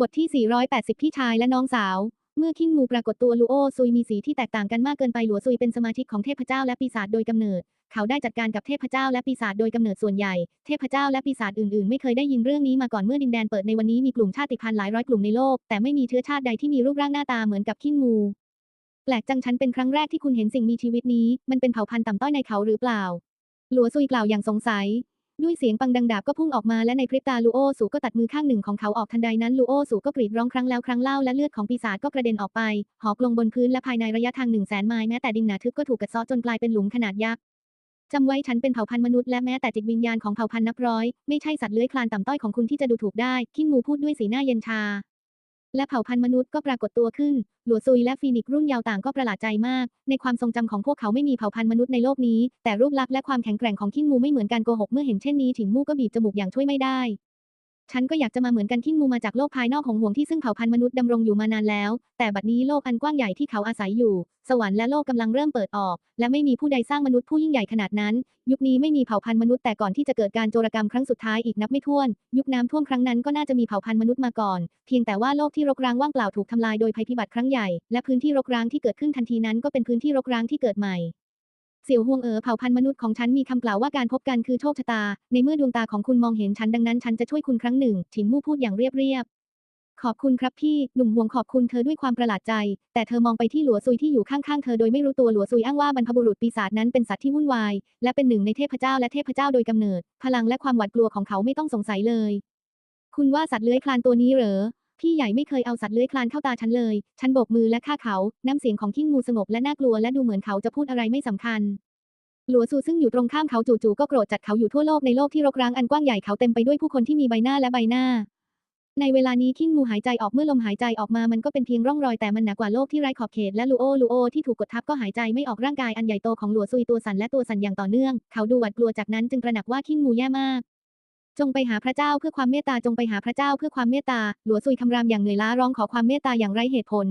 บทที่ 480 พี่ชายและน้องสาว เมื่อคิงมูปรากฏตัวลูโอซุยมีสีที่แตกต่างกันมากเกินไปหลัวซุยเป็นสมาชิกของเทพเจ้าและปีศาจโดยกำเนิด เขาได้จัดการกับเทพเจ้าและปีศาจโดยกำเนิดส่วนใหญ่ เทพเจ้าและปีศาจอื่นๆ ไม่เคยได้ยินเรื่องนี้มาก่อนเมื่อดินแดนเปิดในวันนี้มีกลุ่มชาติพันธุ์หลายร้อยกลุ่มในโลก แต่ไม่มีเชื้อชาติใดที่มีรูปร่างหน้าตาเหมือนกับคิงมูแปลกจังฉันเป็นครั้งแรกที่คุณเห็นสิ่งมีชีวิตนี้ มันเป็นเผ่าพันธุ์ต่ำต้อยในเขาหรือเปล่า หลัวซุยกล่าวอย่างสงสัย ด้วยเสียงปังดังดาบก็พุ่งออกมาและในพริบตาลูโอสูก็ตัดมือข้างหนึ่งของเขาออกทันใดนั้นลูโอสูก็กรีดร้องครั้งแล้วครั้งเล่าและเลือดของปีศาจก็กระเด็นออกไป หอกลงบนพื้นและภายในระยะทางหนึ่งแสนไมล์แม้แต่ดินหนาทึบก็ถูกกัดเซาะจนกลายเป็นหลุมขนาดยักษ์จำไว้ฉันเป็นเผ่าพันธุ์มนุษย์และแม้แต่จิตวิญญาณของเผ่าพันธุ์นับร้อย ไม่ใช่สัตว์เลื้อยคลานต่ำต้อยของคุณที่จะดูถูกได้คิงมูพูดด้วยสีหน้าเย็นชา และเผ่าพันธุ์มนุษย์ก็ปรากฏตัวขึ้น หลัวซุยและฟีนิกซ์รุ่นยาวต่างก็ประหลาดใจมาก ในความทรงจำของพวกเขาไม่มีเผ่าพันธุ์มนุษย์ในโลกนี้ แต่รูปลักษณ์และความแข็งแกร่งของขิงมูไม่เหมือนกันโกหกเมื่อเห็นเช่นนี้ถิงมู่ก็บีบจมูกอย่างช่วยไม่ได้ ฉันก็อยากจะมาเหมือนกันคิงมูมาจากโลกภายนอกของห่วงที่ซึ่งเผ่าพันธุ์มนุษย์ดำรงอยู่มานานแล้ว แต่บัดนี้โลกอันกว้างใหญ่ที่เขาอาศัยอยู่ สวรรค์และโลกกำลังเริ่มเปิดออก และไม่มีผู้ใดสร้างมนุษย์ผู้ยิ่งใหญ่ขนาดนั้น ยุคนี้ไม่มีเผ่าพันธุ์มนุษย์แต่ก่อนที่จะเกิดการโจรกรรมครั้งสุดท้ายอีกนับไม่ถ้วน ยุคน้ำท่วมครั้งนั้นก็น่าจะมีเผ่าพันธุ์มนุษย์มาก่อน เพียงแต่ว่าโลกที่รกร้างว่างเปล่าถูกทำลายโดยภัยพิบัติครั้งใหญ่ และพื้นที่รกร้างที่เกิดขึ้นทันทีนั้นก็เป็นพื้นที่รกร้างที่เกิดใหม่ เสี่ยวฮวงเอ๋อเผ่าพันธุ์มนุษย์ของฉันมีคำกล่าวว่าการพบกันคือโชคชะตา ในเมื่อดวงตาของคุณมองเห็นฉันดังนั้นฉันจะช่วยคุณครั้งหนึ่งฉินมู่พูดอย่างเรียบเรียบขอบคุณครับพี่ หนุ่มห่วงขอบคุณเธอด้วยความประหลาดใจ แต่เธอมองไปที่หลัวซุยที่อยู่ข้างๆเธอโดยไม่รู้ตัวหลัวซุยอ้างว่าบรรพบุรุษปีศาจนั้นเป็นสัตว์ที่วุ่นวาย และเป็นหนึ่งในเทพเจ้าและเทพเจ้าโดยกำเนิด พลังและความหวาดกลัวของเขาไม่ต้องสงสัยเลย คุณว่าสัตว์เลื้อยคลานตัวนี้เหรอ พี่ใหญ่ไม่เคยเอาสัตว์เลื้อยคลานเข้าตาฉันเลย ฉันโบกมือและฆ่าเขา น้ำเสียงของขิ้งมูสงบและน่ากลัวและดูเหมือนเขาจะพูดอะไรไม่สำคัญ หลัวซูซึ่งอยู่ตรงข้ามเขาจู่ๆก็โกรธจัดเขาอยู่ทั่วโลกในโลกที่รกร้างอันกว้างใหญ่เขาเต็มไปด้วยผู้คนที่มีใบหน้าและใบหน้า ในเวลานี้คิงมูหายใจออกเมื่อลมหายใจออกมามันก็เป็นเพียงร่องรอยแต่มันหนากกว่าโลกที่ไร้ขอบเขตและลูโอลูโอที่ถูกกดทับก็หายใจไม่ออกร่างกายอันใหญ่โตของหลัวซุยตัวสั่นและตัวสั่นอย่างต่อเนื่อง เขาดูหวาดกลัวจากนั้นจึงตระหนักว่าคิงมูแย่มาก จงไปหาพระเจ้าเพื่อความเมตตาจงไปหาพระเจ้าเพื่อความเมตตา หลัวซุยคำรามอย่างเหนื่อยล้าร้องขอความเมตตาอย่างไร้เหตุผล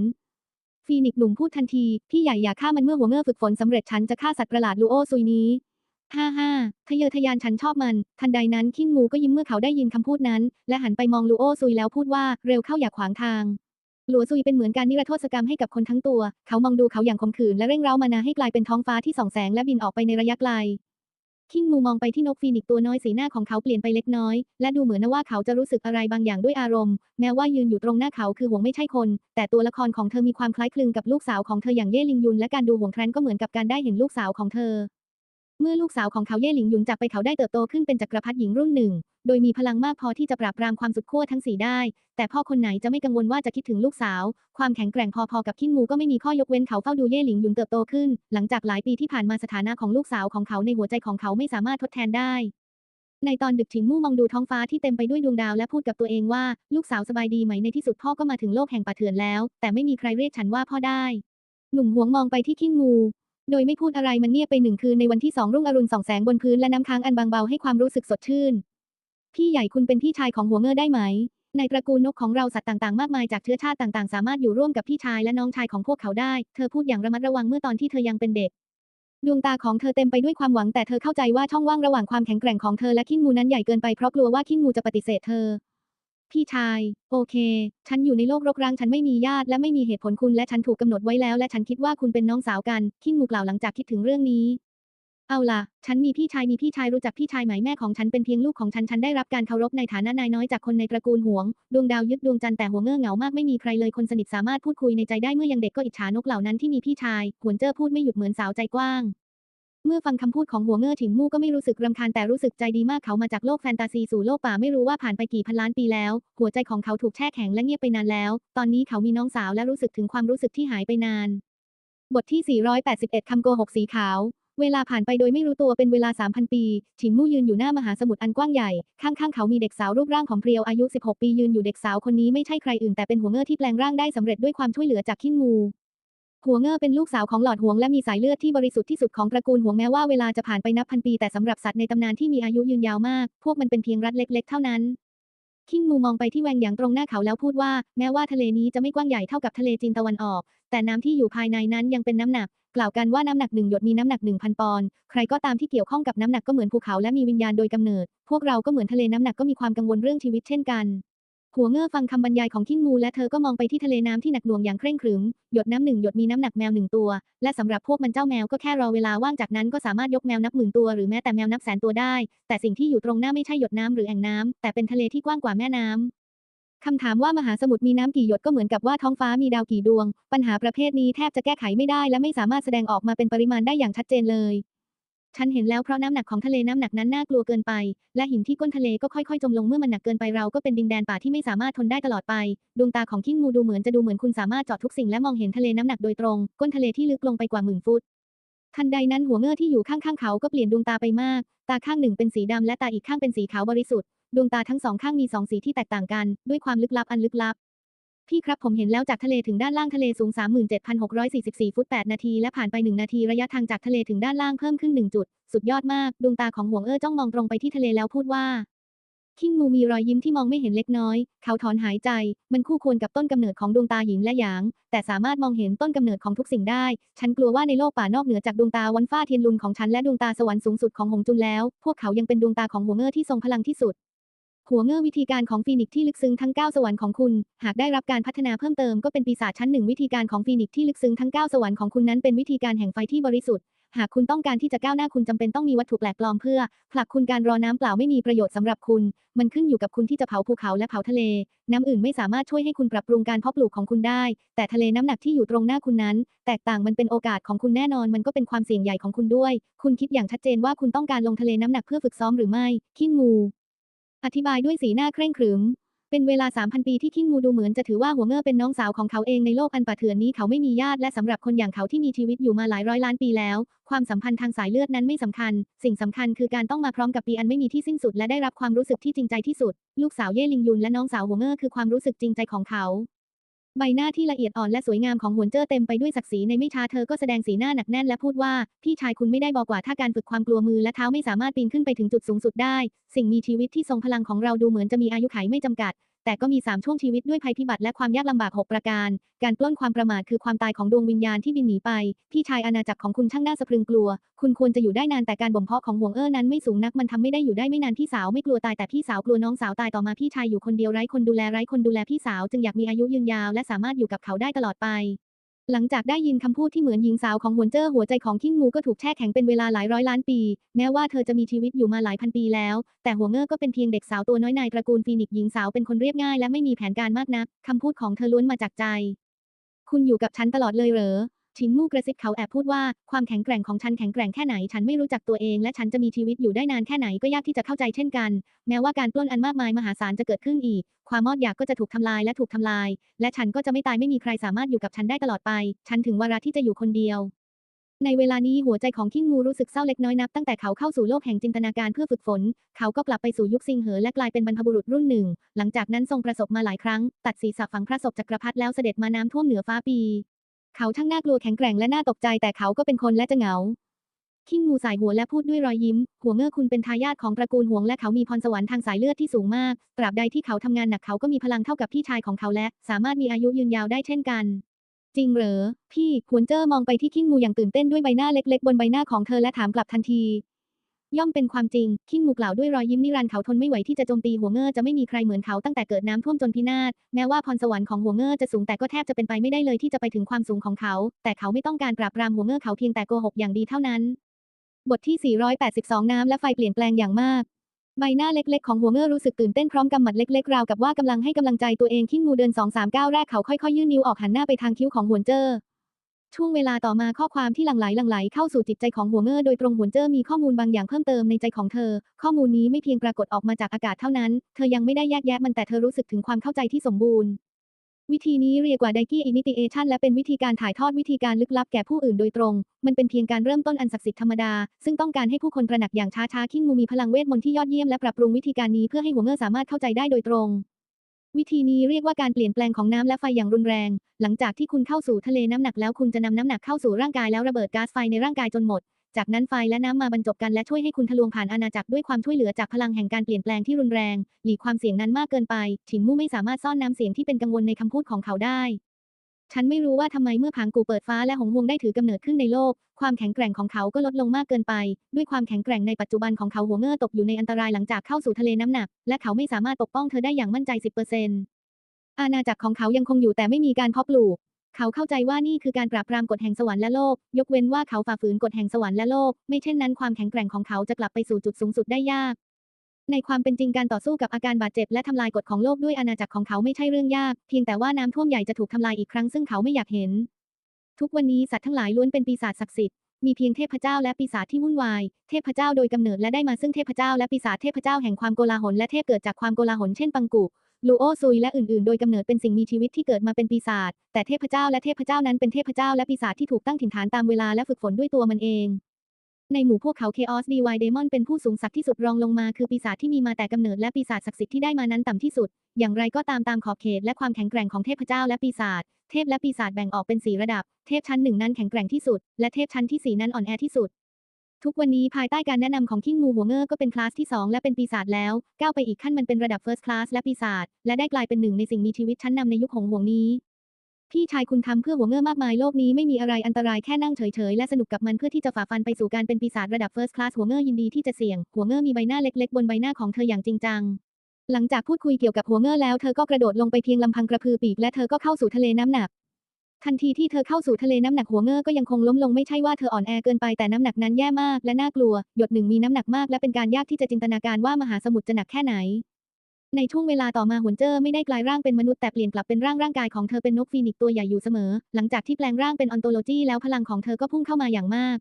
ฟีนิกหนุ่มพูดทันที พี่ใหญ่อย่าฆ่ามันเมื่อหัวเง่อฝึกฝนสำเร็จฉันจะฆ่าสัตว์ประหลาดลูโอซุยนี้ฮ่าฮ่าทะเยอทะยานฉันชอบมัน ทันใดนั้นคิงมูก็ยิ้มเมื่อเขาได้ยินคำพูดนั้น และหันไปมองลูโอซุยแล้วพูดว่าเร็วเข้าอย่าขวางทางหลัวซุยเป็นเหมือนการนิรโทษกรรมให้กับคนทั้งตัว เขามองดูเขาอย่างคมขืนและเร่งเร้ามานาให้กลายเป็นท้องฟ้าที่ส่องแสงและบินออกไปในระยะไกล คิงมูมองไปที่นกฟีนิกตัวน้อยสีหน้าของเขาเปลี่ยนไปเล็กน้อย และดูเหมือนว่าเขาจะรู้สึกอะไรบางอย่างด้วยอารมณ์ แม้ว่ายืนอยู่ตรงหน้าเขาคือหวงไม่ใช่คน แต่ตัวละครของเธอมีความคล้ายคลึงกับลูกสาวของเธออย่างเย่หลิงยุนและการดูหวงแครนก็เหมือนกับการได้เห็นลูกสาวของเธอ เมื่อลูกสาวของเขาเย่หลิงยุนจากไปเขาได้เติบโตขึ้นเป็นจักรพรรดิหญิงรุ่นหนึ่ง โดยมีพลังมากพอที่จะปราบปรามความสุดขั้วทั้งสี่ได้ แต่พ่อคนไหนจะไม่กังวลว่าจะคิดถึงลูกสาว ความแข็งแกร่งพอๆกับคิงมูก็ไม่มีข้อยกเว้นเขาเฝ้าดูเย่หลิงหยุนเติบโตขึ้น หลังจากหลายปีที่ผ่านมาสถานะของลูกสาวของเขาในหัวใจของเขาไม่สามารถทดแทนได้ในตอนดึกฉิงมู่มองดูท้องฟ้าที่เต็มไปด้วยดวงดาวและพูดกับตัวเองว่า ลูกสาวสบายดีไหมในที่สุดพ่อก็มาถึงโลกแห่งป่าเถื่อนแล้ว แต่ไม่มีใครเรียกฉันว่าพ่อได้ หนุ่มหวงมองไปที่คิงมูโดยไม่พูดอะไรมันเงียบไปหนึ่งคืนในวันที่สองรุ่งอรุณส่องแสงบนพื้นและน้ำค้างอันบางเบาให้ความรู้สึกสดชื่น พี่ใหญ่คุณเป็นพี่ชายของหัวเงอได้ไหม ในตระกูลนกของเราสัตว์ต่างๆ มากมายจากเชื้อชาติต่างๆ สามารถอยู่ร่วมกับพี่ชายและน้องชายของพวกเขาได้ เธอพูดอย่างระมัดระวังเมื่อตอนที่เธอยังเป็นเด็ก ดวงตาของเธอเต็มไปด้วยความหวังแต่เธอเข้าใจว่าช่องว่างระหว่างความแข็งแกร่งของเธอและคิงมูนั้นใหญ่เกินไปเพราะกลัวว่าคิงมูจะปฏิเสธเธอ พี่ชาย โอเค ฉันอยู่ในโลกรกร้างฉันไม่มีญาติและไม่มีเหตุผลคุณและฉันถูกกำหนดไว้แล้ว และฉันคิดว่าคุณเป็นน้องสาวกันคิงมูกล่าวหลังจากคิดถึงเรื่องนี้ เอาล่ะ ฉันมีพี่ชาย มีพี่ชายรู้จักพี่ชายไหมแม่ของฉันเป็นเพียงลูกของฉัน ฉันได้รับการเคารพในฐานะนายน้อยจากคนในตระกูลหวง ดวงดาวยึดดวงจันทร์แต่หัวเง่อเหงามากไม่มีใครเลยคนสนิทสามารถพูดคุยในใจได้เมื่อยังเด็กก็อิจฉานกเหล่านั้นที่มีพี่ชาย หวนเจ้อพูดไม่หยุดเหมือนสาวใจกว้างเมื่อฟังคำพูดของหัวเง่อถิงมู่ก็ไม่รู้สึกรำคาญแต่รู้สึกใจดีมากเขามาจากโลกแฟนตาซีสู่โลกป่าไม่รู้ว่าผ่านไปกี่พันล้านปีแล้ว หัวใจของเขาถูกแช่แข็งและเงียบไปนานแล้ว ตอนนี้เขามีน้องสาวและรู้สึกถึงความรู้สึกที่หายไปนาน บทที่ 481 คำโกหกสีขาว เวลาผ่านไปโดยไม่รู้ตัวเป็นเวลา 3,000 ปี ฉิงมู่ยืนอยู่หน้ามหาสมุทรอันกว้างใหญ่ ข้างๆ เขามีเด็กสาวรูปร่างของเพรียวอายุ 16 ปียืนอยู่เด็กสาวคนนี้ไม่ใช่ใครอื่นแต่เป็นหัวเง่อที่แปลงร่างได้สำเร็จด้วยความช่วยเหลือจากขิ้นงู หัวเง่อเป็นลูกสาวของหลอดหวงและมีสายเลือดที่บริสุทธิ์ที่สุดของตระกูลหวงแม้ว่าเวลาจะผ่านไปนับพันปีแต่สำหรับสัตว์ในตำนานที่มีอายุยืนยาวมาก พวกมันเป็นเพียงรัฐเล็ก ๆ เท่านั้นคิงมูมองไปที่แวงหยางตรงหน้าเขาแล้วพูดว่า แม้ว่าทะเลนี้จะไม่กว้างใหญ่เท่ากับทะเลจีนตะวันออก แต่น้ำที่อยู่ภายในนั้นยังเป็นน้ำหนัก กล่าวกันว่าน้ำหนักหนึ่งหยดมีน้ำหนักหนึ่งพันปอนด์ใครก็ตามที่เกี่ยวข้องกับน้ำหนักก็เหมือนภูเขาและมีวิญญาณโดยกำเนิด พวกเราก็เหมือนทะเลน้ำหนักก็มีความกังวลเรื่องชีวิตเช่นกันหัวเง่อฟังคำบรรยายของขิ้งมูและเธอก็มองไปที่ทะเลน้ำที่หนักหน่วงอย่างเคร่งครึม หยดน้ำหนึ่งหยดมีน้ำหนักแมวหนึ่งตัว และสำหรับพวกมันเจ้าแมวก็แค่รอเวลาว่างจากนั้นก็สามารถยกแมวนับหมื่นตัวหรือแม้แต่แมวนับแสนตัวได้ แต่สิ่งที่อยู่ตรงหน้าไม่ใช่หยดน้ำหรือแอ่งน้ำแต่เป็นทะเลที่กว้างกว่าแม่น้ำ คำถามว่ามหาสมุทรมีน้ำกี่หยดก็เหมือนกับว่าท้องฟ้ามีดาวกี่ดวง ปัญหาประเภทนี้แทบจะแก้ไขไม่ได้และไม่สามารถแสดงออกมาเป็นปริมาณได้อย่างชัดเจนเลย ฉันเห็นแล้วเพราะน้ำหนักของทะเลน้ำหนักนั้นน่ากลัวเกินไป และหินที่ก้นทะเลก็ค่อยๆจมลงเมื่อมันหนักเกินไปเราก็เป็นดินแดนป่าที่ไม่สามารถทนได้ตลอดไป ดวงตาของขิ้งมูดูเหมือนจะดูเหมือนคุณสามารถเจาะทุกสิ่งและมองเห็นทะเลน้ำหนักโดยตรง ก้นทะเลที่ลึกลงไปกว่าหมื่นฟุตทันใดนั้นหัวเง่อที่อยู่ข้างๆเขาก็เปลี่ยนดวงตาไปมาก ตาข้างหนึ่งเป็นสีดำและตาอีกข้างเป็นสีขาวบริสุทธิ์ ดวงตาทั้งสองข้างมีสองสีที่แตกต่างกัน ด้วยความลึกลับอันลึกลับ พี่ครับผมเห็นแล้วจากทะเลถึงด้านล่างทะเลสูง 37,644 ฟุต 8 นาที และผ่านไป 1 นาทีระยะทางจากทะเลถึงด้านล่างเพิ่มขึ้น 1 จุด สุดยอดมาก ดวงตาของหวงเอ้อจ้องมองตรงไปที่ทะเลแล้วพูดว่าคิงมูมีรอยยิ้มที่มองไม่เห็นเล็กน้อย เขาถอนหายใจ มันคู่ควรกับต้นกำเนิดของดวงตาหินและหยาง แต่สามารถมองเห็นต้นกำเนิดของทุกสิ่งได้ ฉันกลัวว่าในโลกป่านอกเหนือจากดวงตาวันฟ้าเทียนลุนของฉันและดวงตาสวรรค์สูงสุดของหงจุนแล้ว พวกเขายังเป็นดวงตาของหัวเง่อที่ทรงพลังที่สุด หัวเงื่อวิธีการของฟีนิกซ์ที่ลึกซึ้งทั้ง 9 สวรรค์ของคุณ หากได้รับการพัฒนาเพิ่มเติมก็เป็นปีศาจชั้นหนึ่งวิธีการของฟีนิกซ์ที่ลึกซึ้งทั้ง 9 สวรรค์ของคุณนั้นเป็นวิธีการแห่งไฟที่บริสุทธิ์ หากคุณต้องการที่จะก้าวหน้าคุณจำเป็นต้องมีวัตถุแปลกปลอมเพื่อผลักคุณการรอน้ำเปล่าไม่มีประโยชน์สำหรับคุณ มันขึ้นอยู่กับคุณที่จะเผาภูเขาและเผาทะเล น้ำอื่นไม่สามารถช่วยให้คุณปรับปรุงการเพาะปลูกของคุณได้ แต่ทะเลน้ำหนักที่อยู่ตรงหน้าคุณนั้น แตกต่างมันเป็นโอกาสของคุณแน่นอน มันก็เป็นความเสี่ยงใหญ่ของคุณด้วย คุณคิดอย่างชัดเจนว่าคุณต้องการลงทะเลน้ำหนักเพื่อฝึกซ้อมหรือไม่ขี้งู อธิบายด้วยสีหน้าเคร่งขรึม เป็นเวลา 3,000 ปีที่คิงมูดูเหมือนจะถือว่าหัวเง่อเป็นน้องสาวของเขาเองในโลกอันป่าเถื่อนนี้เขาไม่มีญาติและสำหรับคนอย่างเขาที่มีชีวิตอยู่มาหลายร้อยล้านปีแล้ว ความสัมพันธ์ทางสายเลือดนั้นไม่สำคัญ สิ่งสำคัญคือการต้องมาพร้อมกับปีอันไม่มีที่สิ้นสุดและได้รับความรู้สึกที่จริงใจที่สุด ลูกสาวเย่ลิงยุนและน้องสาวหัวเง่อคือความรู้สึกจริงใจของเขา ใบหน้าที่ละเอียดอ่อนและสวยงามของหวนเจ้อเต็มไปด้วยศักดิ์ศรีในไม่ช้าเธอก็แสดงสีหน้าหนักแน่นและพูดว่า พี่ชายคุณไม่ได้บอกว่าถ้าการฝึกความกลัวมือและเท้าไม่สามารถปีนขึ้นไปถึงจุดสูงสุดได้ สิ่งมีชีวิตที่ทรงพลังของเราดูเหมือนจะมีอายุขัยไม่จำกัด แต่ก็มี 3 ช่วงชีวิตด้วยภัยพิบัติและความยากลำบาก 6 ประการ การปล้นความประมาทคือความตายของดวงวิญญาณที่บินหนีไป พี่ชายอาณาจักรของคุณช่างน่าสะพรึงกลัว คุณควรจะอยู่ได้นานแต่การบ่มเพาะของห่วงเอ้อนั้นไม่สูงนักมันทำไม่ได้อยู่ได้ไม่นานพี่สาวไม่กลัวตายแต่พี่สาวกลัวน้องสาวตายต่อมาพี่ชายอยู่คนเดียวไร้คนดูแลไร้คนดูแลพี่สาวจึงอยากมีอายุยืนยาวและสามารถอยู่กับเขาได้ตลอดไป หลังจากได้ยินคำพูดที่เหมือนหญิงสาวของหวนเจ้อหัวใจของคิงงูก็ถูกแช่แข็งเป็นเวลาหลายร้อยล้านปี แม้ว่าเธอจะมีชีวิตอยู่มาหลายพันปีแล้ว แต่หัวเง่อก็เป็นเพียงเด็กสาวตัวน้อยนายตระกูลฟีนิกซ์หญิงสาวเป็นคนเรียบง่ายและไม่มีแผนการมากนักคำพูดของเธอล้วนมาจากใจ คุณอยู่กับฉันตลอดเลยเหรอ ชินมู่กระซิบเขาแอบพูดว่า ความแข็งแกร่งของฉันแข็งแกร่งแค่ไหน ฉันไม่รู้จักตัวเอง และฉันจะมีชีวิตอยู่ได้นานแค่ไหนก็ยากที่จะเข้าใจเช่นกัน แม้ว่าการปล้นอันมากมายมหาศาลจะเกิดขึ้นอีก ความมอดอยากก็จะถูกทำลายและถูกทำลาย และฉันก็จะไม่ตายไม่มีใครสามารถอยู่กับฉันได้ตลอดไป ฉันถึงวาระที่จะอยู่คนเดียวในเวลานี้หัวใจของคิงงูรู้สึกเศร้าเล็กน้อยนับตั้งแต่เขาเข้าสู่โลกแห่งจินตนาการเพื่อฝึกฝน เขาก็กลับไปสู่ยุคซิงเหอและกลายเป็นบรรพบุรุษรุ่นหนึ่ง หลังจากนั้นทรงประสบมาหลายครั้ง ตัดศีรษะฝังพระศพจักรพรรดิแล้วเสด็จมาน้ำท่วมเหนือฟ้าปี เขาทั้งน่ากลัวแข็งแกร่งและน่าตกใจแต่เขาก็เป็นคนและจะเหงา คิงงูสายหัวและพูดด้วยรอยยิ้ม หัวเง่อคุณเป็นทายาทของตระกูลหวงและเขามีพรสวรรค์ทางสายเลือดที่สูงมาก ตราบใดที่เขาทำงานหนักเขาก็มีพลังเท่ากับพี่ชายของเขาและ สามารถมีอายุยืนยาวได้เช่นกัน จริงเหรอ พี่หวนเจอมองไปที่คิงงูอย่างตื่นเต้นด้วยใบหน้าเล็ก ๆ บนใบหน้าของเธอและถามกลับทันที ย่อมเป็นความจริง คิงงูกล่าวด้วยรอยยิ้มนิรันดร์เขาทนไม่ไหวที่จะโจมตีหัวเงอจะไม่มีใครเหมือนเขาตั้งแต่เกิดน้ำท่วมจนพินาศ แม้ว่าพรสวรรค์ของหัวเงอจะสูงแต่ก็แทบจะเป็นไปไม่ได้เลยที่จะไปถึงความสูงของเขา แต่เขาไม่ต้องการปราบปรามหัวเงอเขาเพียงแต่โกหกอย่างดีเท่านั้น บทที่ 482 น้ำและไฟเปลี่ยนแปลงอย่างมากใบหน้าเล็กๆของหัวเง่อรู้สึกตื่นเต้นพร้อมกำหมัดเล็กๆราวกับว่ากำลังให้กำลังใจตัวเองขิ้งงูเดินสองสามก้าวแรกเขาค่อยๆยื่นนิ้วออกหันหน้าไปทางคิ้วของหวนเจอ ช่วงเวลาต่อมาข้อความที่หลั่งไหลหลั่งไหลเข้าสู่จิตใจของหัวเงอโดยตรงหัวนเจอมีข้อมูลบางอย่างเพิ่มเติมในใจของเธอ ข้อมูลนี้ไม่เพียงปรากฏออกมาจากอากาศเท่านั้น เธอยังไม่ได้แยกแยะมันแต่เธอรู้สึกถึงความเข้าใจที่สมบูรณ์ วิธีนี้เรียกว่าไดกี้อินิติเอชันและเป็นวิธีการถ่ายทอดวิธีการลึกลับแก่ผู้อื่นโดยตรง มันเป็นเพียงการเริ่มต้นอันศักดิ์สิทธิ์ธรรมดา ซึ่งต้องการให้ผู้คนตระหนักอย่างช้าๆคิงมูมีพลังเวทมนต์ที่ยอดเยี่ยมและปรับปรุงวิธีการนี้เพื่อให้หัวเงอสามารถเข้าใจได้โดยตรง วิธีนี้เรียกว่าการเปลี่ยนแปลงของน้ำและไฟอย่างรุนแรง หลังจากที่คุณเข้าสู่ทะเลน้ำหนักแล้วคุณจะนำน้ำหนักเข้าสู่ร่างกายแล้วระเบิดก๊าซไฟในร่างกายจนหมด จากนั้นไฟและน้ำมาบรรจบกันและช่วยให้คุณทะลวงผ่านอาณาจักรด้วยความช่วยเหลือจากพลังแห่งการเปลี่ยนแปลงที่รุนแรง หลีกความเสี่ยงนั้นมากเกินไป ฉิงมู่ไม่สามารถซ่อนน้ำเสียงที่เป็นกังวลในคำพูดของเขาได้ ฉันไม่รู้ว่าทำไมเมื่อผางกูเปิดฟ้าและหงวงได้ถือกำเนิดขึ้นในโลก ความแข็งแกร่งของเขาก็ลดลงมากเกินไป ด้วยความแข็งแกร่งในปัจจุบันของเขาหัวเง่อตกอยู่ในอันตรายหลังจากเข้าสู่ทะเลน้ำหนัก และเขาไม่สามารถปกป้องเธอได้อย่างมั่นใจ 10%อาณาจักรของเขายังคงอยู่แต่ไม่มีการเพาะปลูก เขาเข้าใจว่านี่คือการปราบปรามกฎแห่งสวรรค์และโลก ยกเว้นว่าเขาฝ่าฝืนกฎแห่งสวรรค์และโลก ไม่เช่นนั้นความแข็งแกร่งของเขาจะกลับไปสู่จุดสูงสุดได้ยาก ในความเป็นจริงการต่อสู้กับอาการบาดเจ็บและทำลายกฎของโลกด้วยอาณาจักรของเขาไม่ใช่เรื่องยาก เพียงแต่ว่าน้ำท่วมใหญ่จะถูกทำลายอีกครั้งซึ่งเขาไม่อยากเห็น ทุกวันนี้สัตว์ทั้งหลายล้วนเป็นปีศาจศักดิ์สิทธิ์มีเพียงเทพเจ้าและปีศาจที่วุ่นวาย เทพเจ้าโดยกำเนิดและได้มาซึ่งเทพเจ้าและปีศาจเทพเจ้าแห่งความโกลาหลและเทพเกิดจากความโกลาหลเช่นปังกุลูโอซุยและอื่นๆ โดยกำเนิดเป็นสิ่งมีชีวิตที่เกิดมาเป็นปีศาจแต่เทพเจ้าและเทพเจ้านั้นเป็นเทพเจ้าและปีศาจที่ถูกตั้งถิ่นฐานตามเวลาและฝึกฝนด้วยตัวมันเอง ในหมู่พวกเขา Chaos DY Demon เป็นผู้สูงศักดิ์ที่สุดรองลงมาคือปีศาจที่มีมาแต่กำเนิดและปีศาจศักดิ์สิทธิ์ที่ได้มานั้นต่ำที่สุด อย่างไรก็ตามตามขอบเขตและความแข็งแกร่งของเทพเจ้าและปีศาจเทพและปีศาจแบ่งออกเป็นสี่ระดับ เทพชั้นหนึ่งนั้นแข็งแกร่งที่สุด และเทพชั้นที่สี่นั้นอ่อนแอที่สุด ทุกวันนี้ภายใต้การแนะนำของคิงมูหัวเง่อก็เป็นคลาสที่ 2 และเป็นปีศาจแล้ว ก้าวไปอีกขั้นมันเป็นระดับ First Class และปีศาจและได้กลายเป็นหนึ่งในสิ่งมีชีวิตชั้นนำในยุคหงห่วงนี้ พี่ชายคุณทำเพื่อหัวเงื่อมากมายโลกนี้ไม่มีอะไรอันตรายแค่นั่งเฉยๆ และสนุกกับมันเพื่อที่จะฝ่าฟันไปสู่การเป็นปีศาจระดับ First Class หัวเงื่อยินดีที่จะเสี่ยง หัวเงื่อมีใบหน้าเล็กๆ บนใบหน้าของเธออย่างจริงจัง หลังจากพูดคุยเกี่ยวกับหัวเงื่อแล้วเธอก็กระโดดลงไปเพียงลำพังกระพือปีกและเธอก็เข้าสู่ทะเลน้ำหนัก ทันทีที่เธอเข้าสู่ทะเลน้ำหนักหัวเง่อก็ยังคงล้มลงไม่ใช่ว่าเธออ่อนแอเกินไปแต่น้ำหนักนั้นแย่มากและน่ากลัว หยดหนึ่งมีน้ำหนักมากและเป็นการยากที่จะจินตนาการว่ามหาสมุทรจะหนักแค่ไหน ในช่วงเวลาต่อมาหวนเจอไม่ได้กลายร่างเป็นมนุษย์แต่เปลี่ยนกลับเป็นร่างร่างกายของเธอเป็นนกฟีนิกซ์ตัวใหญ่อยู่เสมอ หลังจากที่แปลงร่างเป็นออนโตโลจีแล้วพลังของเธอก็พุ่งเข้ามาอย่างมาก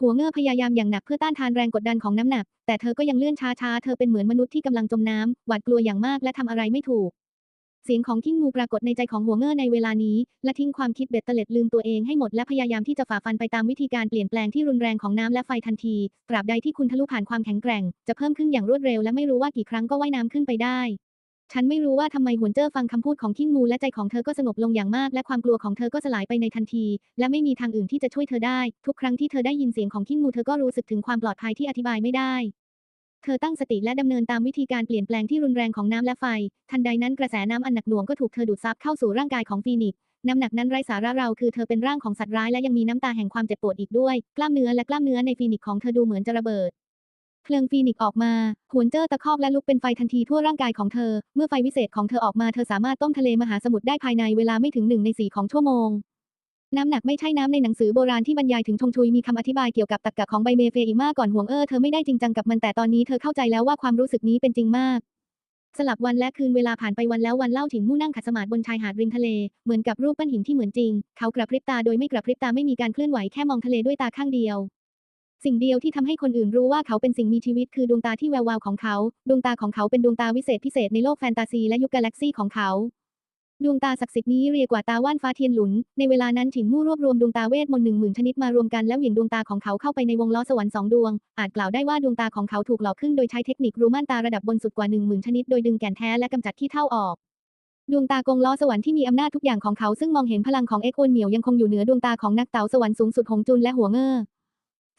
หัวเงือพยายามอย่างหนักเพื่อต้านทานแรงกดดันของน้ำหนัก แต่เธอก็ยังเลื่อนช้าๆ เธอเป็นเหมือนมนุษย์ที่กำลังจมน้ำหวาดกลัวอย่างมากและทำอะไรไม่ถูก เสียงของกิ้งงูปรากฏในใจของหัวเง่อในเวลานี้ และทิ้งความคิดเบ็ดเตล็ดลืมตัวเองให้หมดและพยายามที่จะฝ่าฟันไปตามวิธีการเปลี่ยนแปลงที่รุนแรงของน้ำและไฟทันที ตราบใดที่คุณทะลุผ่านความแข็งแกร่ง จะเพิ่มขึ้นอย่างรวดเร็วและไม่รู้ว่ากี่ครั้งก็ว่ายน้ำขึ้นไปได้ฉันไม่รู้ว่าทำไมหวนเจ้อฟังคำพูดของกิ้งงูและใจของเธอก็สงบลงอย่างมาก และความกลัวของเธอก็สลายไปในทันที และไม่มีทางอื่นที่จะช่วยเธอได้ ทุกครั้งที่เธอได้ยินเสียงของกิ้งงูเธอก็รู้สึกถึงความปลอดภัยที่อธิบายไม่ได้ เธอตั้งสติและดำเนินตามวิธีการเปลี่ยนแปลงที่รุนแรงของน้ำและไฟ ทันใดนั้นกระแสน้ำอันหนักหน่วงก็ถูกเธอดูดซับเข้าสู่ร่างกายของฟีนิกซ์น้ำหนักนั้นไร้สาระเราคือเธอเป็นร่างของสัตว์ร้ายและยังมีน้ำตาแห่งความเจ็บปวดอีกด้วย กล้ามเนื้อและกล้ามเนื้อในฟีนิกซ์ของเธอดูเหมือนจะระเบิดเพลิงฟีนิกซ์ออกมาหวนเจอตะคอกและลุกเป็นไฟทันทีทั่วร่างกายของเธอ เมื่อไฟวิเศษของเธอออกมาเธอสามารถต้มทะเลมหาสมุทรได้ภายในเวลาไม่ถึงหนึ่งในสี่ของชั่วโมง น้ำหนักไม่ใช่น้ำในหนังสือโบราณที่บรรยายถึงชงชุยมีคำอธิบายเกี่ยวกับตรรกะของไบเมเฟอีมาก่อนห่วงเออเธอไม่ได้จริงจังกับมันแต่ตอนนี้เธอเข้าใจแล้วว่าความรู้สึกนี้เป็นจริงมาก สลับวันและคืนเวลาผ่านไปวันแล้ววันเล่าถินมู่นั่งขัดสมาธิบนชายหาดริมทะเล เหมือนกับรูปปั้นหินที่เหมือนจริง เขากระพริบตาโดยไม่กระพริบตาไม่มีการเคลื่อนไหวแค่มองทะเลด้วยตาข้างเดียว สิ่งเดียวที่ทำให้คนอื่นรู้ว่าเขาเป็นสิ่งมีชีวิตคือดวงตาที่แวววาวของเขา ดวงตาของเขาเป็นดวงตาวิเศษพิเศษในโลกแฟนตาซีและยุคกาแล็กซี่ของเขา ดวงตาศักดิ์สิทธิ์นี้เรียกว่าตาว่านฟ้าเทียนหลุน ในเวลานั้นฉินมู่รวบรวมดวงตาเวทมนต์หนึ่งหมื่นชนิดมารวมกันแล้วเหวี่ยงดวงตาของเขาเข้าไปในวงล้อสวรรค์สองดวง อาจกล่าวได้ว่าดวงตาของเขาถูกหล่อขึ้นโดยใช้เทคนิครูม่านตาระดับบนสุดกว่าหนึ่งหมื่นชนิดโดยดึงแก่นแท้และกำจัดขี้เถ้าออกดวงตากงล้อสวรรค์ที่มีอำนาจทุกอย่างของเขาซึ่งมองเห็นพลังของเอ็กโอนเหมียวยังคงอยู่เหนือดวงตาของนักเต๋าสวรรค์สูงสุดหงจุนและหัวเงอ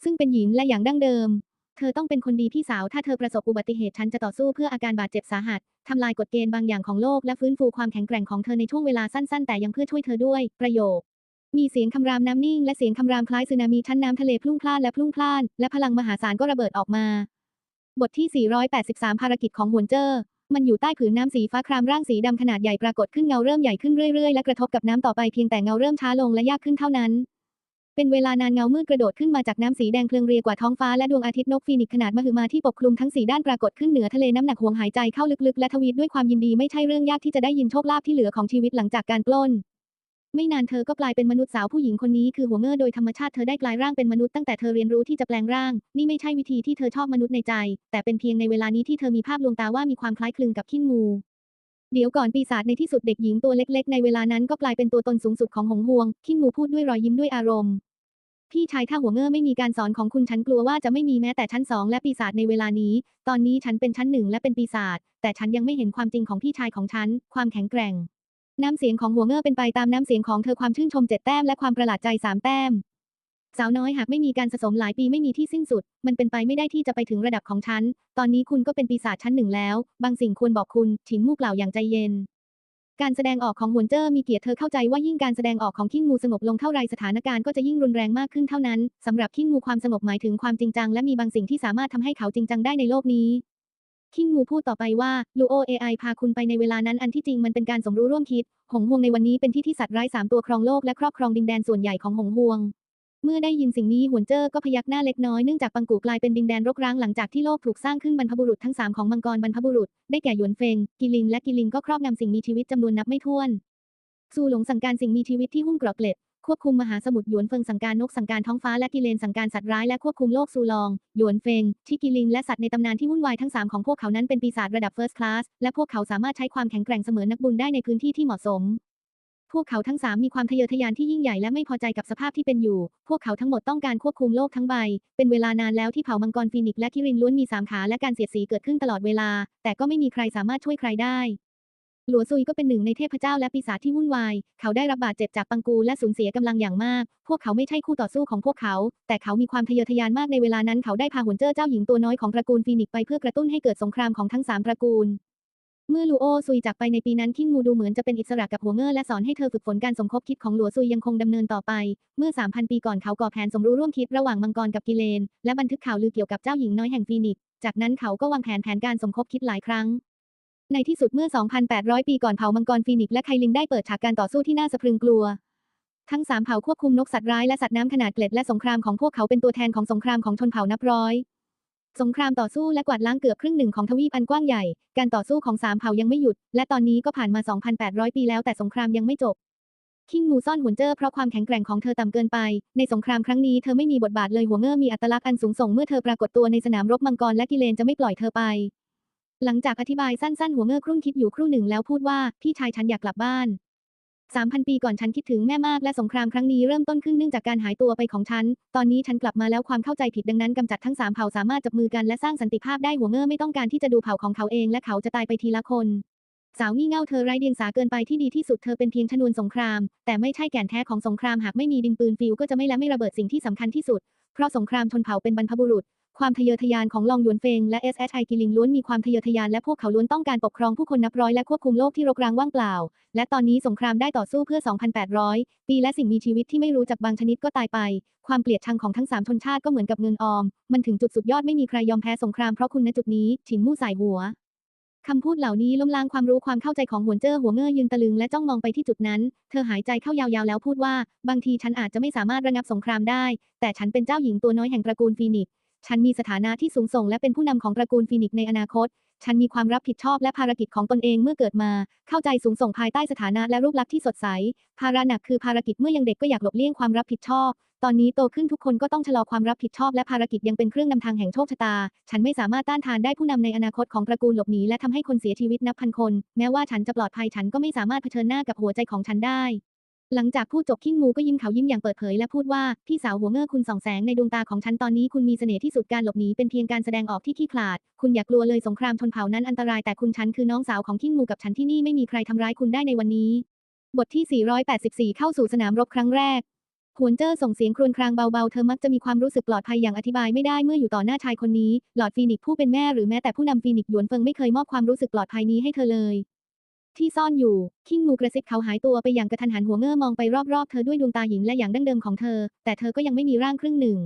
ซึ่งเป็นหญิงและอย่างดั้งเดิม เธอต้องเป็นคนดีพี่สาว ถ้าเธอประสบอุบัติเหตุฉันจะต่อสู้เพื่ออาการบาดเจ็บสาหัส ทำลายกฎเกณฑ์บางอย่างของโลกและฟื้นฟูความแข็งแกร่งของเธอในช่วงเวลาสั้นๆ แต่ยังเพื่อช่วยเธอด้วย ประโยค มีเสียงคำรามน้ำนิ่งและเสียงคำรามคล้ายสึนามิชั้นน้ำทะเลพลุ่งพล่านและพลุ่งพล่าน และพลังมหาศาลก็ระเบิดออกมา บทที่ 483 ภารกิจของหวนเจอร์มันอยู่ใต้ผืนน้ำสีฟ้าครามร่างสีดำขนาดใหญ่ปรากฏขึ้นเงาเริ่มใหญ่ขึ้นเรื่อยๆ และกระทบกับน้ำต่อไปเพียงแต่เงาเริ่มช้าลงและยากขึ้นเท่านั้น เป็นเวลานานเงามืดกระโดดขึ้นมาจากน้ำสีแดงเพลิงเรียกว่าท้องฟ้าและดวงอาทิตย์นกฟีนิกขนาดมหึมาที่ปกคลุมทั้งสี่ด้านปรากฏขึ้นเหนือทะเลน้ำหนักห่วงหายใจเข้าลึกๆและทวีตด้วยความยินดีไม่ใช่เรื่องยากที่จะได้ยินโชคลาภที่เหลือของชีวิตหลังจากการปล้น ไม่นานเธอก็กลายเป็นมนุษย์สาวผู้หญิงคนนี้คือหัวเง่อโดยธรรมชาติเธอได้กลายร่างเป็นมนุษย์ตั้งแต่เธอเรียนรู้ที่จะแปลงร่าง นี่ไม่ใช่วิธีที่เธอชอบมนุษย์ในใจ แต่เป็นเพียงในเวลานี้ที่เธอมีภาพลวงตาว่ามีความคล้ายคลึงกับขี้งู เดี๋ยวก่อนปีศาจในที่สุดเด็กหญิงตัวเล็กๆ ในเวลานั้นก็กลายเป็นตัวตนสูงสุดของหงหวง ขี้งูพูดด้วยรอยยิ้มด้วยอารมณ์ พี่ชายถ้าหัวเง่อไม่มีการสอนของคุณฉันกลัวว่าจะไม่มีแม้แต่ชั้นสองและปีศาจในเวลานี้ ตอนนี้ฉันเป็นชั้นหนึ่งและเป็นปีศาจ แต่ฉันยังไม่เห็นความจริงของพี่ชายของฉัน ความแข็งแกร่ง น้ำเสียงของหัวเง่อเป็นไปตามน้ำเสียงของเธอความชื่นชมเจ็ดแต้มและความประหลาดใจสามแต้ม สาวน้อยหากไม่มีการสะสมหลายปีไม่มีที่สิ้นสุด มันเป็นไปไม่ได้ที่จะไปถึงระดับของฉัน ตอนนี้คุณก็เป็นปีศาจชั้นหนึ่งแล้ว บางสิ่งควรบอกคุณ ฉินมู่กล่าวอย่างใจเย็น การแสดงออกของหวนเจอร์มีเกียรติเธอเข้าใจว่ายิ่งการแสดงออกของขี้งูสงบลงเท่าไรสถานการณ์ก็จะยิ่งรุนแรงมากขึ้นเท่านั้นสำหรับขี้งูความสงบหมายถึงความจริงจังและมีบางสิ่งที่สามารถทำให้เขาจริงจังได้ในโลกนี้คิงงูพูดต่อไปว่าลูโอ AI พาคุณไปในเวลานั้นอันที่จริงมันเป็นการสมรู้ร่วมคิด หงฮวงในวันนี้เป็นที่ที่สัตว์ร้ายสามตัวครองโลกและครอบครองดินแดนส่วนใหญ่ของหงฮวง เมื่อได้ยินสิ่งนี้หวนเจ้อก็พยักหน้าเล็กน้อยเนื่องจากปังกูกลายเป็นดินแดนรกร้างหลังจากที่โลกถูกสร้างขึ้นบรรพบุรุษทั้งสามของมังกรบรรพบุรุษได้แก่หยวนเฟงกิลินและกิลินก็ครอบงำสิ่งมีชีวิตจำนวนนับไม่ถ้วนซูหลงสั่งการสิ่งมีชีวิตที่หุ้มเกราะเกล็ดควบคุมมหาสมุทรหยวนเฟิงสั่งการนกสั่งการท้องฟ้าและกิเลนสั่งการสัตว์ร้ายและควบคุมโลกซูลอง หยวนเฟงชิกิลินและสัตว์ในตำนานที่วุ่นวายทั้งสามของพวกเขานั้นเป็นปีศาจระดับ First Class และพวกเขาสามารถใช้ความแข็งแกร่งเสมอนักบุญได้ในพื้นที่ที่เหมาะสม พวกเขาทั้งสามมีความทะเยอทะยานที่ยิ่งใหญ่และไม่พอใจกับสภาพที่เป็นอยู่ พวกเขาทั้งหมดต้องการควบคุมโลกทั้งใบ เป็นเวลานานแล้วที่เผ่ามังกรฟีนิกซ์และคิรินล้วนมีสามขาและการเสียดสีเกิดขึ้นตลอดเวลา แต่ก็ไม่มีใครสามารถช่วยใครได้ หลัวซุยก็เป็นหนึ่งในเทพเจ้าและปีศาจที่วุ่นวาย เขาได้รับบาดเจ็บจากปังกูและสูญเสียกำลังอย่างมาก พวกเขาไม่ใช่คู่ต่อสู้ของพวกเขา แต่เขามีความทะเยอทะยานมากในเวลานั้น เขาได้พาหวนเจ้อเจ้าหญิงตัวน้อยของตระกูลฟีนิกซ์ไปเพื่อกระตุ้นให้เกิดสงครามของทั้งสามตระกูล เมื่อลูโอซุยจากไปในปีนั้นคิงมูดูเหมือนจะเป็นอิสระกับหัวเง่อและสอนให้เธอฝึกฝนการสมคบคิดของหลัวซุยยังคงดำเนินต่อไป เมื่อ 3,000 ปีก่อนเขาก่อแผนสมรู้ร่วมคิดระหว่างมังกรกับกิเลน และบันทึกข่าวลือเกี่ยวกับเจ้าหญิงน้อยแห่งฟีนิกซ์จากนั้นเขาก็วางแผนแผนการสมคบคิดหลายครั้ง ในที่สุดเมื่อ 2,800 ปีก่อนเผ่ามังกรฟีนิกซ์และไคลินได้เปิดฉากการต่อสู้ที่น่าสะพรึงกลัว ทั้งสามเผ่าควบคุมนกสัตว์ร้ายและสัตว์น้ำขนาดเกล็ดและสงครามของพวกเขาเป็นตัวแทนของสงครามของชนเผ่านับร้อย สงครามต่อสู้และกวาดล้างเกือบครึ่งหนึ่งของทวีปอันกว้างใหญ่ การต่อสู้ของสามเผ่ายังไม่หยุด และตอนนี้ก็ผ่านมา 2,800 ปีแล้วแต่สงครามยังไม่จบ คิงมูซ่อนหวนเจอเพราะความแข็งแกร่งของเธอต่ำเกินไป ในสงครามครั้งนี้เธอไม่มีบทบาทเลยหัวเงอมีอัตลักษณ์อันสูงส่งเมื่อเธอปรากฏตัวในสนามรบมังกรและกิเลนจะไม่ปล่อยเธอไป หลังจากอธิบายสั้นๆ หัวเงอครุ่นคิดอยู่ครู่หนึ่งแล้วพูดว่าพี่ชายฉันอยากกลับบ้าน 3,000 ปีก่อนฉันคิดถึงแม่มากและสงครามครั้งนี้เริ่มต้นขึ้นเนื่องจากการหายตัวไปของฉัน ตอนนี้ฉันกลับมาแล้วความเข้าใจผิดดังนั้นกำจัดทั้งสามเผ่าสามารถจับมือกันและสร้างสันติภาพได้หัวเง่อไม่ต้องการที่จะดูเผ่าของเขาเองและเขาจะตายไปทีละคน สาวงี่เง่าเธอไร้เดียงสาเกินไปที่ดีที่สุดเธอเป็นเพียงชนวนสงคราม แต่ไม่ใช่แก่นแท้ของสงครามหากไม่มีดินปืนฟิวก็จะไม่และไม่ระเบิดสิ่งที่สำคัญที่สุด เพราะสงครามชนเผ่าเป็นบรรพบุรุษ ความทะเยอทะยานของลองหยวนเฟงและ SHI กิลิงล้วนมีความทะเยอทะยานและพวกเขาล้วนต้องการปกครองผู้คนนับร้อยและควบคุมโลกที่รกร้างว่างเปล่า และตอนนี้สงครามได้ต่อสู้เพื่อ 2,800 ปีและสิ่งมีชีวิตที่ไม่รู้จักบางชนิดก็ตายไป ความเกลียดชังของทั้งสามชนชาติก็เหมือนกับเงินออม มันถึงจุดสุดยอดไม่มีใครยอมแพ้สงครามเพราะคุณณจุดนี้ฉินมู่สายหัว คำพูดเหล่านี้ล้มล้างความรู้ความเข้าใจของหวนเจ้อหัวเง่อยืนตะลึงและจ้องมองไปที่จุดนั้น เธอหายใจเข้ายาวๆแล้วพูดว่า บางทีฉันอาจจะไม่สามารถระงับสงครามได้ แต่ฉันเป็นเจ้าหญิงตัวน้อยแห่งตระกูลฟีนิกซ์ฉันมีสถานะที่สูงส่งและเป็นผู้นำของตระกูลฟีนิกซ์ในอนาคต ฉันมีความรับผิดชอบและภารกิจของตนเองเมื่อเกิดมา เข้าใจสูงส่งภายใต้สถานะและรูปลักษณ์ที่สดใส ภาระหนักคือภารกิจเมื่อยังเด็กก็อยากหลบเลี่ยงความรับผิดชอบ ตอนนี้โตขึ้นทุกคนก็ต้องชะลอความรับผิดชอบและภารกิจยังเป็นเครื่องนำทางแห่งโชคชะตา ฉันไม่สามารถต้านทานได้ผู้นำในอนาคตของตระกูลหลบหนีและทำให้คนเสียชีวิตนับพันคน แม้ว่าฉันจะปลอดภัยฉันก็ไม่สามารถเผชิญหน้ากับหัวใจของฉันได้ หลังจากพูดจบคิงมูก็ยิ้มเขายิ้มอย่างเปิดเผยและพูดว่าพี่สาวหัวเง่อคุณส่องแสงในดวงตาของฉันตอนนี้คุณมีเสน่ห์ที่สุดการหลบหนีเป็นเพียงการแสดงออกที่ขี้ขลาด คุณอย่ากลัวเลยสงครามชนเผ่านั้นอันตรายแต่คุณฉันคือน้องสาวของคิงมูกับฉันที่นี่ไม่มีใครทำร้ายคุณได้ในวันนี้ บทที่ 484 เข้าสู่สนามรบครั้งแรก หวนเจอส่งเสียงครวญครางเบาๆ เธอมักจะมีความรู้สึกปลอดภัยอย่างอธิบายไม่ได้เมื่ออยู่ต่อหน้าชายคนนี้ หลอดฟีนิกผู้เป็นแม่หรือแม้แต่ผู้นำฟีนิกหยวนเฟิงไม่เคยมอบความรู้สึกปลอดภัยนี้ให้เธอเลย ที่ซ่อนอยู่ คิงมูกระซิบเขาหายตัวไปอย่างกระทันหันหัวเง่อมองไปรอบๆ เธอด้วยดวงตาหญิงและอย่างดั้งเดิมของเธอ แต่เธอก็ยังไม่มีร่างครึ่งหนึ่ง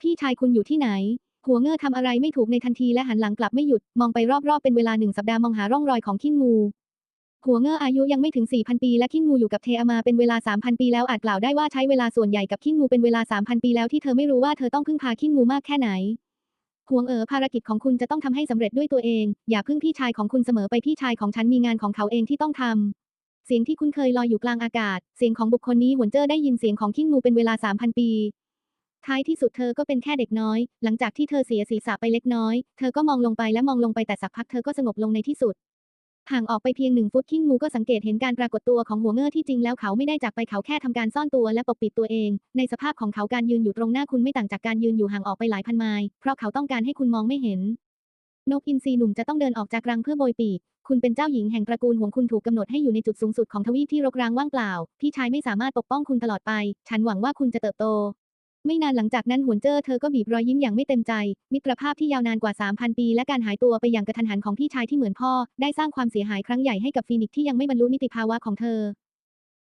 พี่ชายคุณอยู่ที่ไหนหัวเง่อทำอะไรไม่ถูกในทันทีและหันหลังกลับไม่หยุด มองไปรอบๆเป็นเวลาหนึ่งสัปดาห์มองหาร่องรอยของคิงมู หัวเง่ออายุยังไม่ถึง 4,000 ปีและคิงมูอยู่กับเทอามาเป็นเวลา 3,000 ปีแล้วอาจกล่าวได้ว่าใช้เวลาส่วนใหญ่กับคิงมูเป็นเวลา 3,000 ปีแล้วที่เธอไม่รู้ว่าเธอต้องพึ่งพาคิงมูมากแค่ไหนหวงเอ๋อภารกิจของคุณจะต้องทำให้สำเร็จด้วยตัวเอง อย่าพึ่งพี่ชายของคุณเสมอไปพี่ชายของฉันมีงานของเขาเองที่ต้องทำเสียงที่คุณเคยลอยอยู่กลางอากาศ เสียงของบุคคลนี้หวนเจอได้ยินเสียงของคิงมูเป็นเวลา 3,000 ปี ท้ายที่สุดเธอก็เป็นแค่เด็กน้อย หลังจากที่เธอเสียศีรษะไปเล็กน้อย เธอก็มองลงไปและมองลงไปแต่สักพักเธอก็สงบลงในที่สุด ห่างออกไปเพียงหนึ่งฟุตคิงมูก็สังเกตเห็นการปรากฏตัวของหัวเง่อที่จริงแล้วเขาไม่ได้จากไปเขาแค่ทำการซ่อนตัวและปกปิดตัวเอง ในสภาพของเขาการยืนอยู่ตรงหน้าคุณไม่ต่างจากการยืนอยู่ห่างออกไปหลายพันไมล์เพราะเขาต้องการให้คุณมองไม่เห็น นกอินทรีหนุ่มจะต้องเดินออกจากรังเพื่อโบยปีกคุณเป็นเจ้าหญิงแห่งตระกูลหวงคุณถูกกำหนดให้อยู่ในจุดสูงสุดของทวีปที่รกร้างว่างเปล่า พี่ชายไม่สามารถปกป้องคุณตลอดไป ฉันหวังว่าคุณจะเติบโต ไม่นานหลังจากนั้นหวนเจอเธอก็บีบรอยยิ้มอย่างไม่เต็มใจ มิตรภาพที่ยาวนานกว่า 3,000 ปี และการหายตัวไปอย่างกระทันหันของพี่ชายที่เหมือนพ่อ ได้สร้างความเสียหายครั้งใหญ่ให้กับฟีนิกซ์ที่ยังไม่บรรลุนิติภาวะของเธอ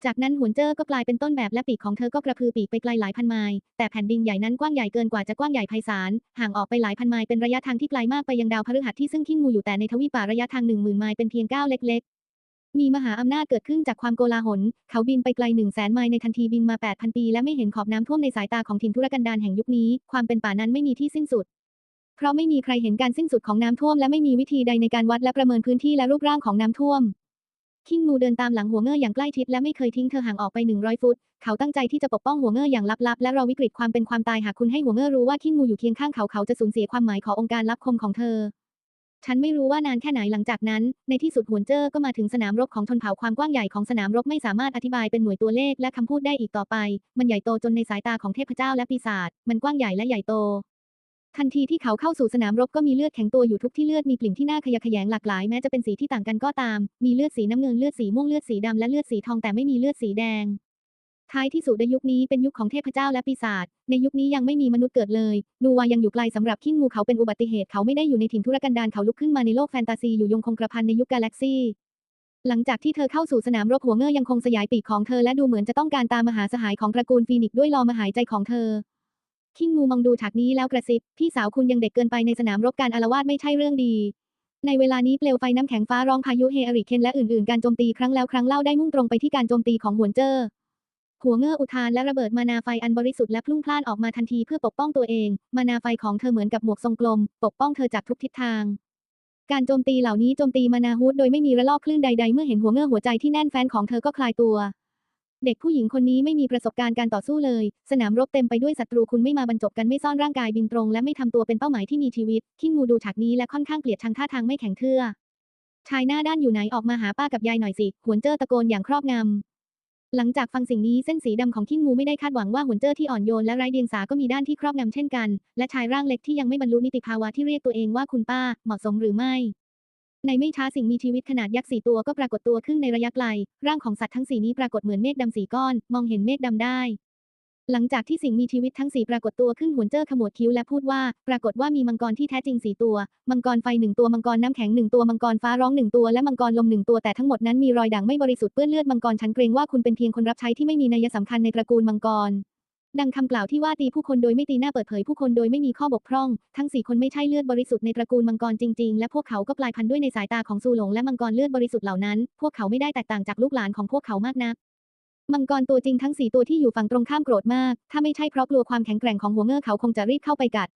จากนั้นหวนเจ้อก็กลายเป็นต้นแบบและปีกของเธอก็กระพือปีกไปไกลหลายพันไมล์ แต่แผ่นดินใหญ่นั้นกว้างใหญ่เกินกว่าจะกว้างใหญ่ไพศาล ห่างออกไปหลายพันไมล์เป็นระยะทางที่ไกลมากไปยังดาวพฤหัสที่ซึ่งขิ้งงูอยู่แต่ในทวีปป่าระยะทางหนึ่งหมื่นไมล์เป็นเพียงก้าวเล็ก มีมหาอำนาจเกิดขึ้นจากความโกลาหล เขาบินไปไกลหนึ่งแสนไมล์ในทันทีบินมา 8,000 ปีและไม่เห็นขอบน้ำท่วมในสายตาของถิ่นทุรกันดารแห่งยุคนี้ ความเป็นป่านั้นไม่มีที่สิ้นสุด เพราะไม่มีใครเห็นการสิ้นสุดของน้ำท่วมและไม่มีวิธีใดในการวัดและประเมินพื้นที่และรูปร่างของน้ำท่วม คิงงูเดินตามหลังหัวเง่ออย่างใกล้ชิดและไม่เคยทิ้งเธอห่างออกไป 100 ฟุต เขาตั้งใจที่จะปกป้องหัวเง่ออย่างลับๆ และรอวิกฤตความเป็นความตายหากคุณให้หัวเงอรู้ว่าคิงงูอยู่เคียงข้างเขาเขาจะสูญเสียความหมายขององค์การลับคมของเธอ ฉันไม่รู้ว่านานแค่ไหนหลังจากนั้น ในที่สุดหวนเจ้อก็มาถึงสนามรบของชนเผ่าความกว้างใหญ่ของสนามรบไม่สามารถอธิบายเป็นหน่วยตัวเลขและคำพูดได้อีกต่อไป มันใหญ่โตจนในสายตาของเทพเจ้าและปีศาจ มันกว้างใหญ่และใหญ่โตทันทีที่เขาเข้าสู่สนามรบก็มีเลือดแข็งตัวอยู่ทุกที่เลือดมีกลิ่นที่น่าขยะแขยงหลากหลายแม้จะเป็นสีที่ต่างกันก็ตาม มีเลือดสีน้ำเงินเลือดสีม่วงเลือดสีดำและเลือดสีทองแต่ไม่มีเลือดสีแดง ท้ายที่สุดในยุคนี้เป็นยุคของเทพเจ้าและปีศาจ ในยุคนี้ยังไม่มีมนุษย์เกิดเลยนูวายังอยู่ไกลสำหรับขิ้งงูเขาเป็นอุบัติเหตุเขาไม่ได้อยู่ในถิ่นทุรกันดารเขาลุกขึ้นมาในโลกแฟนตาซีอยู่ยงคงกระพันในยุคกาแล็กซี่ หลังจากที่เธอเข้าสู่สนามรบหัวเง่อยังคงสยายปีกของเธอและดูเหมือนจะต้องการตามมหาสหายของตระกูลฟีนิกซ์ด้วยลอมหายใจของเธอคิงงูมองดูฉากนี้แล้วกระซิบ พี่สาวคุณยังเด็กเกินไปในสนามรบการอาละวาดไม่ใช่เรื่องดี ในเวลานี้เปลวไฟน้ำแข็งฟ้าร้องพายุเฮอริเคนและอื่นๆ การโจมตีครั้งแล้วครั้งเล่าได้มุ่งตรงไปที่การโจมตีของหวนเจอร์ หัวเง่ออุทานและระเบิดมานาไฟอันบริสุทธิ์และพลุ่งพล่านออกมาทันทีเพื่อปกป้องตัวเอง มานาไฟของเธอเหมือนกับหมวกทรงกลม ปกป้องเธอจากทุกทิศทาง การโจมตีเหล่านี้โจมตีมานาฮูดโดยไม่มีระลอกคลื่นใดๆ เมื่อเห็นหัวเง่อหัวใจที่แน่นแฟ้นของเธอก็คลายตัว เด็กผู้หญิงคนนี้ไม่มีประสบการณ์การต่อสู้เลย สนามรบเต็มไปด้วยศัตรูคุณไม่มาบรรจบกันไม่ซ่อนร่างกายบินตรง และไม่ทำตัวเป็นเป้าหมายที่มีชีวิตขิ้งงูดูฉากนี้และค่อนข้างเกลียดชังท่าทางไม่แข็งเทื่อชายหน้าด้านอยู่ไหนออกมาหาป้ากับยายหน่อยสิ หวนเจอตะโกนอย่างครอบงำ หลังจากฟังสิ่งนี้เส้นสีดำของขิ้งงูไม่ได้คาดหวังว่าหุ่นเจอที่อ่อนโยนและไร้เดียงสาก็มีด้านที่ครอบงำเช่นกัน และชายร่างเล็กที่ยังไม่บรรลุนิติภาวะที่เรียกตัวเองว่าคุณป้าเหมาะสมหรือไม่ ในไม่ช้าสิ่งมีชีวิตขนาดยักษ์สี่ตัวก็ปรากฏตัวขึ้นในระยะไกล ร่างของสัตว์ทั้งสี่นี้ปรากฏเหมือนเมฆดำสีก้อน มองเห็นเมฆดำได้ หลังจากที่สิ่งมีชีวิตทั้งสี่ปรากฏตัวขึ้นหวนเจอร์ขมวดคิ้วและพูดว่า ปรากฏว่ามีมังกรที่แท้จริงสี่ตัว มังกรไฟหนึ่งตัว มังกรน้ำแข็งหนึ่งตัว มังกรฟ้าร้องหนึ่งตัว และมังกรลมหนึ่งตัว แต่ทั้งหมดนั้นมีรอยด่างไม่บริสุทธิ์เปื้อนเลือด มังกรฉันเกรงว่าคุณเป็นเพียงคนรับใช้ที่ไม่มีนัยสำคัญในตระกูลมังกร ดังคำกล่าวที่ว่าตีผู้คนโดยไม่ตีหน้าเปิดเผยผู้คนโดยไม่มีข้อบกพร่อง ทั้งสี่คนไม่ใช่เลือดบริสุทธิ์ในตระกูลมังกรจริงๆ และพวกเขาก็กลายพันธุ์ด้วยในสายตาของซูหลงและมังกรเลือดบริสุทธิ์เหล่านั้น พวกเขาไม่ได้แตกต่างจากลูกหลานของพวกเขามากนัก มังกรตัวจริงทั้งสี่ตัวที่อยู่ฝั่งตรงข้ามโกรธมาก ถ้าไม่ใช่เพราะกลัวความแข็งแกร่งของหัวเงือเขาคงจะรีบเข้าไปกัด